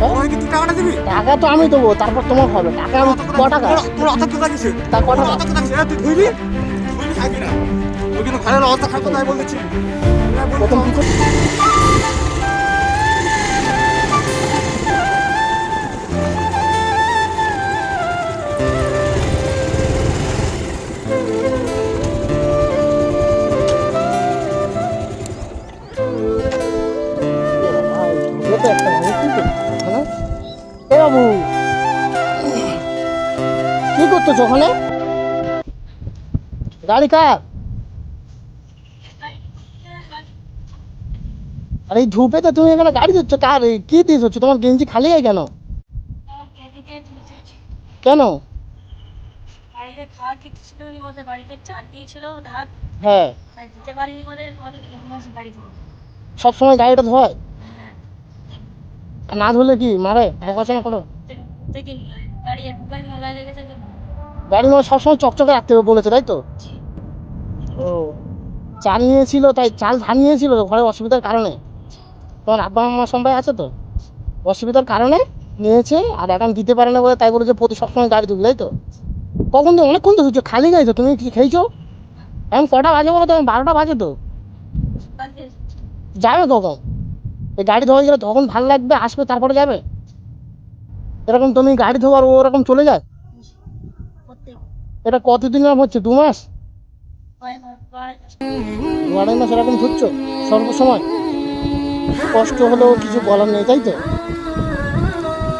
বড় টাকাটা দিবি? টাকা তো আমি দেবো তারপর তোমার হবে। টাকা আমি ক টাকা? তোর- তোর অত কথা কিসে তা ক টাকা? অত তুই ধুইবি? ধুইবি খাবি না। ওই কিন্তু ঘরের অবস্থা খারাপ তাই বলেছি প্রথম বাবু। কি করতেছো ওখানে? গাড়ি কার? আরে এই ধূপেতে তুমি এখানে গাড়ি দিচ্ছ কার কি দিস হচ্ছে তোমার গেঞ্জি খালি হয় কেন? কেন হ্যাঁ। তাই দিতে পারিনি বলে বলে তিন মাস বাড়ি থেকে সব সময় গাড়িটা ধোয়? না ধরলে কি? মারে বকাচনা করো গাড়ি মানে সবসময় চকচকে রাখতে হবে বলেছে তাই তো? ও চাল নিয়েছিল তাই চাল ধান নিয়েছিল ঘরে অসুবিধার কারণে। তোমার আব্বা মামা সবাই আছে তো? অসুবিধার কারণে নিয়েছে আর এখন দিতে পারে না বলে তাই বলেছে প্রতি সবসময় গাড়ি ধুবি তাই তো? কখন তো অনেকক্ষণ তো ধুচ্ছ খালি গাইছো তুমি কি খেয়েছো? এখন কটা বাজে বলো তো এখন বারোটা বাজে তো। যাবে কখন? গাড়ি ধোয়া গেলে তখন ভালো লাগবে, আসবে, তারপরে যাবে। এরকম তুমি গাড়ি ধোয়ার ওরকম চলে যায়? এটা কতদিন হচ্ছে, দু মাস? আড়াই মাস এরকম ধুচ্ছ সর্বসময়? কষ্ট হলেও কিছু বলার নেই, তাই তো?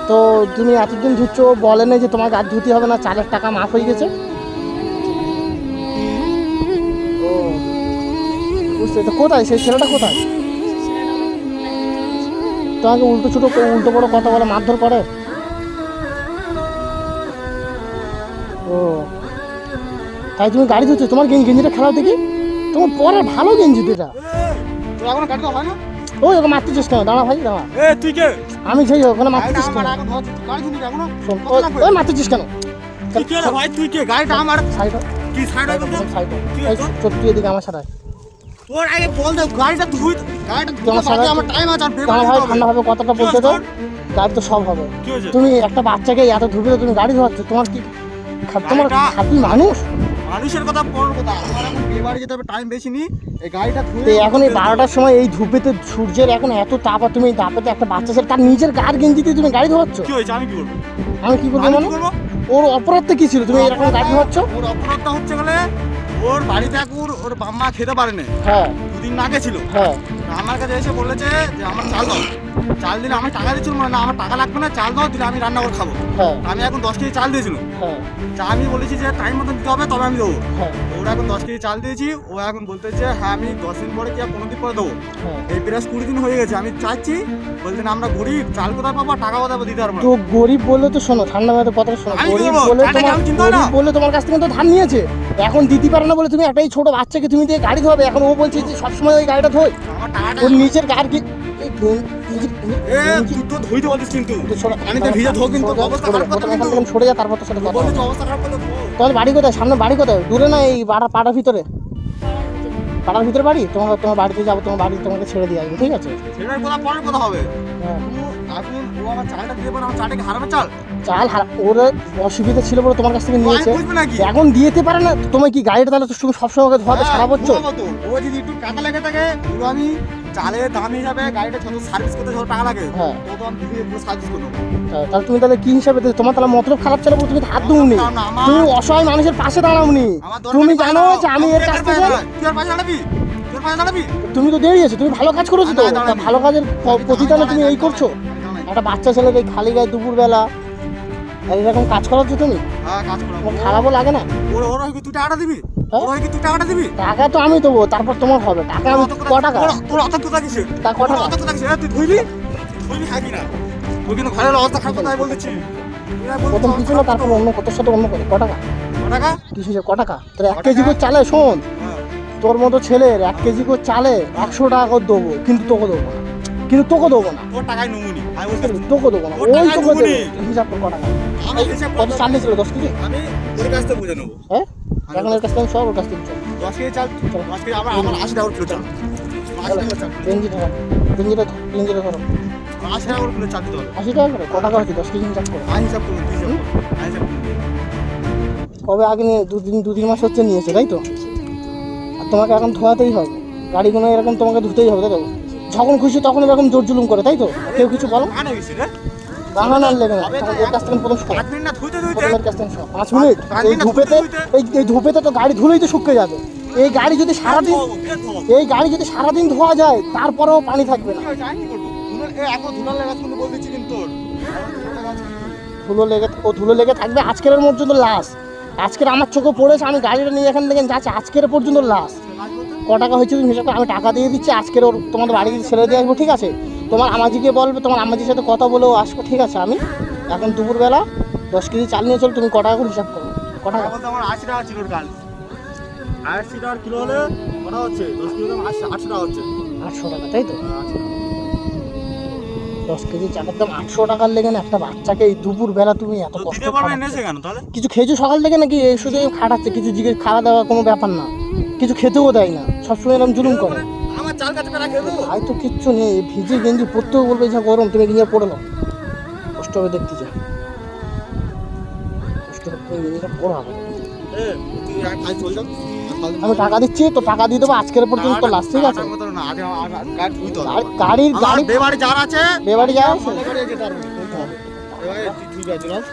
তো তুমি এতদিন ধুচ্ছ বলে নেই যে তোমাকে আর ধুতে হবে না, চালের টাকা মাফ হয়ে গেছে? বুঝতে তো কোথায়? সেই ছেলেটা কোথায়? তোমাকে উল্টো ছোটো উল্টো বড় কথা বলে মারধর করে। ও। তাই তুমি গাড়ি ধুচ্ছ তোমার গেঞ্জি গেঞ্জিটা খেলাও দেখি। তোমার পরে ভালো গেঞ্জি তো এটা এখন গাড়ি হয় না? ওই ওকে মারতেছিস কেন? দাঁড়া ভাই দাঁড়া। এ তুই কে? আমি সেই ওখানে গাড়িটা মারতেছিস কেন? ওই-? ওই মারতেছিস কেন? তুই কে রে ভাই? তুই কে? গাড়িটা আমার। সাইড কি সাইড? সাইড? সত্যি এদিকে আমার সাথে আয়। তোর আগে বল দে গাড়িটা ধুই গাড়িটা ধুই সাথে আমার টাইম আছে আর বের তোমার করে হবে। ঠান্ডাভাবে কথাটা বলতে তোর? গাড়ি তো সব হবে। তুমি একটা বাচ্চাকে এত ধুবে তুমি গাড়ি ধোয়াচ্ছ তোমার কি তোমার খাতি মানুষ? মানুষের কথা পর কথা আমার এখন বিয়ে বাড়ি যেতে হবে টাইম বেশি নি। এই গাড়িটা ধুয়ে তো এখন এই বারোটার সময় এই ধূপেতে সূর্যের এখন এত তাপ আর তুমি এই তাপেতে একটা বাচ্চা ছেলে তার নিজের গার গেঞ্জি দিয়ে তুমি গাড়ি ধোয়াচ্ছ? কি হয়েছে? আমি কি করব? আমি কি করব ওর অপরাধটা কি ছিল? তুমি এরকম গাড়ি ধোয়াচ্ছ? ওর অপরাধটা হচ্ছে গেলে ওর বাড়ি থাকুর ওর ওর বাম্মা খেতে পারেনি। হ্যাঁ। দুদিন আগে ছিল। হ্যাঁ। আমার কাছে এসে বলেছে যে আমার চাল দাও। চাল দিলে আমি টাকা দিচ্ছিল মানে না আমার টাকা লাগবে না চাল দাও দিলে আমি রান্না করে খাব। হ্যাঁ। আমি এখন দশ কেজি চাল দিয়েছিল। হ্যাঁ। তা আমি বলেছি যে টাইম মতন দিতে হবে তবে আমি দেবো। হ্যাঁ। ওরা এখন দশ কেজি চাল দিয়েছি ও এখন বলতেছে হ্যাঁ আমি দশ দিন পরে কি আর পনেরো দিন পরে দেবো? এই প্রায় কুড়ি দিন হয়ে গেছে আমি চাচ্ছি বলতেন আমরা গরিব চাল কোথায় পাবো? আর টাকা কোথায় দিতে পারব তো গরিব বললে তো শোনো ঠান্ডা মাথায় কথাটা শোনো। গরিব? বলে তোমার বলে তোমার কাছ থেকে তো ধার নিয়েছে। এখন দিতে পারে না বলে তুমি একটা এই ছোট বাচ্চাকে তুমি দিয়ে গাড়ি ধোবে এখন ও বলছে যে সবসময় ওই গাড়িটা ধোয়। ওর নিচের গার কি সরে যা, তারপর। তো তোমার বাড়ি কোথায়? সামনে বাড়ি কোথায়? দূরে না এই পাড়া পাড়ার ভিতরে? পাড়ার ভিতরে বাড়ি? তোমার তোমার বাড়িতে যাব তোমার বাড়ি তোমাকে ছেড়ে দিয়ে আসব ঠিক আছে? সেটার কথা পরের কথা হবে? হ্যাঁ। তুই এখন ও আমার চালটা দিয়ে পারে আমার চালটা হারাবে চাল। চাল হারা ওর অসুবিধা ছিল বলে তোমার কাছ থেকে নিয়েছে। এখন পারে না তোমার কি গাড়িটা তাহলে তুমি সবসময় ওকে ধোয়াতে হ্যাঁ, সারা বছর ও যদি একটু টাকা লেগে থাকে পুরো আমি চালের দাম হিসাবে গাড়িটা যত সার্ভিস করতে যত টাকা লাগে হ্যাঁ। আমি সার্ভিস তাহলে তুমি তাহলে কি হিসাবে তোমার তাহলে মতলব খারাপ তুমি হাত তুমি অসহায় মানুষের পাশে দাঁড়াওনি। তুমি জানো। যে আমি এর কাছ থেকে পাশে দাঁড়াবি। তুমি তো দেরিয়েছো তুমি ভালো কাজ করেছ তো। ভালো কাজের প্রতিদানে তুমি এই করছ। একটা বাচ্চা ছেলেকে এই খালি গায়ে দুপুরবেলা। আর এরকম কাজ করাচ্ছ তুমি হ্যাঁ কাজ করো খারাপও লাগে না? ওর ওর কি তুই টাকাটা দিবি? হ্যাঁ? ওর কি তুই টাকাটা দিবি? টাকা তো আমি দেবো তারপর তোমার হবে। টাকা আমি ক টাকা? তোর- অত কথা কিসে তা ক টাকা? অত কথা কিসে তুই ধুইবি? ধুইবি খাবি না। তুই কিন্তু ঘরের অবস্থা খারাপ তাই বলতেছি। বলছিস প্রথম কিছু না। তারপর অন্য কত সাথে অন্য করে। ক টাকা? ক টাকা? কিছু ক টাকা? তোর এক কেজি করে চালে শোন। হ্যাঁ। তোর মতো ছেলের এক কেজি করে চালে একশো টাকা করে দেবো কিন্তু তোকে দেবো না। কিন্তু তোকে দেবো না। তোর টাকায় নমুনি। আমি। তোকে দেবো না। ওর ওই তোকে দেবো। হিসাব কর ক টাকা আমি হিসাব কত করব। চাল নিয়েছিল? দশ কেজি? আমি ওর কাছ থেকে বুঝে নেব। হ্যাঁ? এখন কাছ থেকে সব ওর কাছ থেকে চল দশ কেজি চাল? দশ কেজি আমার আমার আশি টাকা কিলো চাল। টাকা গেঞ্জি ধরো। গেঞ্জিটা গেঞ্জিটা ধরো। আশি টাকা করে কিলো চাল দিতে হবে। আশি টাকা করে? ক টাকা হচ্ছে দশ কেজি হিসাব করে? আইন হিসাব করুন দুই হিসাব করুন হিসাব কবে আগে নিয়ে দু দিন দু তিন মাস হচ্ছে নিয়েছে তাই তো? আর তোমাকে এখন ধোয়াতেই হবে। গাড়িগুলো এরকম তোমাকে ধুতেই হবে তাই তো? যখন খুশি তখন এরকম জোর জুলুম করে তাই তো? কেউ কিছু বলো? লেগে না ওর কাছ থেকে প্রথম শোনো পাঁচ মিনিট না ধুইতে ধুইতে। প্রথমের কাছ থেকে শোনো পাঁচ মিনিট এই ধূপেতে এই এই ধূপেতে তো গাড়ি ধুলেই তো শুকিয়ে যাবে। এই গাড়ি যদি সারাদিন এই গাড়ি যদি সারাদিন ধোয়া যায় তারপরেও পানি থাকবে না। ধুলো লেগে ও ধুলো লেগে থাকবে আজকের পর্যন্ত লাশ আজকের আমার চোখে পড়েছে আমি গাড়িটা নিয়ে এখান থেকে যাচ্ছি আজকের পর্যন্ত লাশ ক টাকা হয়েছে তুমি হিসাব করে আমি টাকা দিয়ে দিচ্ছি আজকের ওর তোমাদের বাড়িতে ছেড়ে দিয়ে আসব ঠিক আছে? তোমার আমাজিকে বলবে তোমার আমাজির সাথে কথা বলেও আসব ঠিক আছে? আমি এখন দুপুরবেলা দশ কেজি চাল নিয়ে চল তুমি ক টাকা করে হিসাব করো ক টাকা? তোমার আমার আশি টাকা ছিল কাল আশি টাকা কিলো হলে কটা হচ্ছে? দশ কিলো আটশো টাকা হচ্ছে। আটশো টাকা তাই তো? টাকা। দশ কেজি চালের দাম আটশো টাকার লেগে না একটা বাচ্চাকে এই দুপুরবেলা তুমি এত কষ্ট কিছু খেয়েছো সকাল থেকে নাকি? এই শুধু খাটাচ্ছে কিছু জিজ্ঞেস খাওয়া দাওয়া কোনো ব্যাপার না। কিছু খেতেও দেয় না। সবসময় এরকম জুলুম করে। চাল ভাই তো কিচ্ছু নেই। ভিজে গেঞ্জি পরতেও বলবে যা গরম তুমি গিয়ে পড়ে নাও। কষ্ট হবে দেখতে যা। কষ্ট হবে গেঞ্জিটা পরো আগে। আমি টাকা দিচ্ছি তো টাকা দিয়ে দেবো। আজকের পর্যন্ত লাস্ট ঠিক আছে? গাড়ির গাড়ি বেবাড়ি যার আছে বেবাড়ি যাওয়া আছে।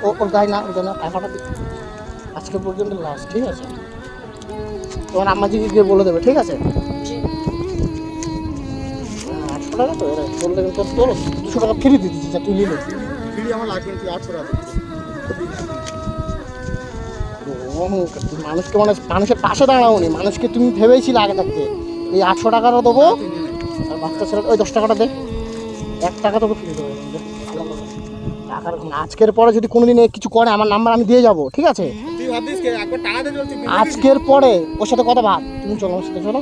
ও ওর গাড়ি না ওটা না টাকাটা আজকে পর্যন্ত লাস্ট ঠিক আছে? তোমার আম্মাজিকে গিয়ে বলে দেবে ঠিক আছে? আটশো টাকা তো বললে কিন্তু তোর দুশো টাকা ফ্রি দিয়ে দিচ্ছি যা তুই নিলে। বিড়ি আমার লাগবে তুই আটশো টাকা। ও, মানুষকে মানে মানুষের পাশে দাঁড়াওনি। মানুষকে তুমি ভেবেছিলে আগে থাকতে। এই আটশো টাকারও দেবো নে। আর বাচ্চা ছেলে ওই দশ টাকাটা দে। এক টাকা তোকে ফ্রি দেবো। টাকার আজকের পরে যদি কোনোদিন কিছু করে আমার নাম্বার আমি দিয়ে যাব ঠিক আছে? আজকের পরে ওর সাথে কথা বাদ তুমি চলো ওর সাথে চলো।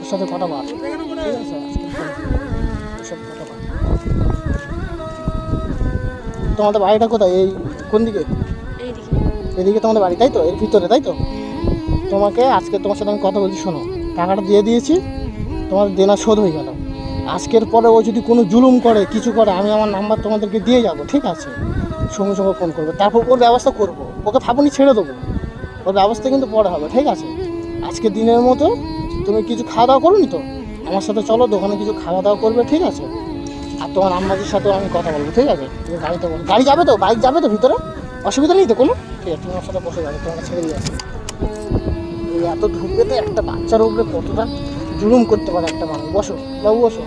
ওর সাথে কথা করে? ঠিক আছে তোমাদের বাড়িটা কোথায়? এই কোন দিকে? এদিকে তোমাদের বাড়ি, তাই তো? এর ভিতরে, তাই তো? তোমাকে আজকে তোমার সাথে আমি কথা বলছি, শোনো। টাকাটা দিয়ে দিয়েছি, তোমার দেনা শোধ হয়ে গেল। আজকের পরে ও যদি কোনো জুলুম করে, কিছু করে, আমি আমার নাম্বার তোমাদেরকে দিয়ে যাব, ঠিক আছে? সঙ্গে সঙ্গে ফোন করব। তারপর ওর ব্যবস্থা করব। ওকে ভাবুনি ছেড়ে দেবো। ওর ব্যবস্থা কিন্তু পরে হবে, ঠিক আছে? আজকে দিনের মতো তুমি কিছু খাওয়া দাওয়া করুনি তো? আমার সাথে চলো, দোকানে কিছু খাওয়া দাওয়া করবে, ঠিক আছে? আর তোমার আম্মাজির সাথেও আমি কথা বলব, ঠিক আছে? তুমি গাড়িতে বলো গাড়ি যাবে তো? বাইক যাবে তো ভিতরে? অসুবিধা নেই তো কোনো? ঠিক আছে তুমি সাথে বসে যাবে তোমার ছেড়ে দিয়ে আসবে এত ঢুকবে তো একটা বাচ্চার উপরে কতটা জুলুম করতে পারে একটা মানুষ? বসো, বাবু বসো।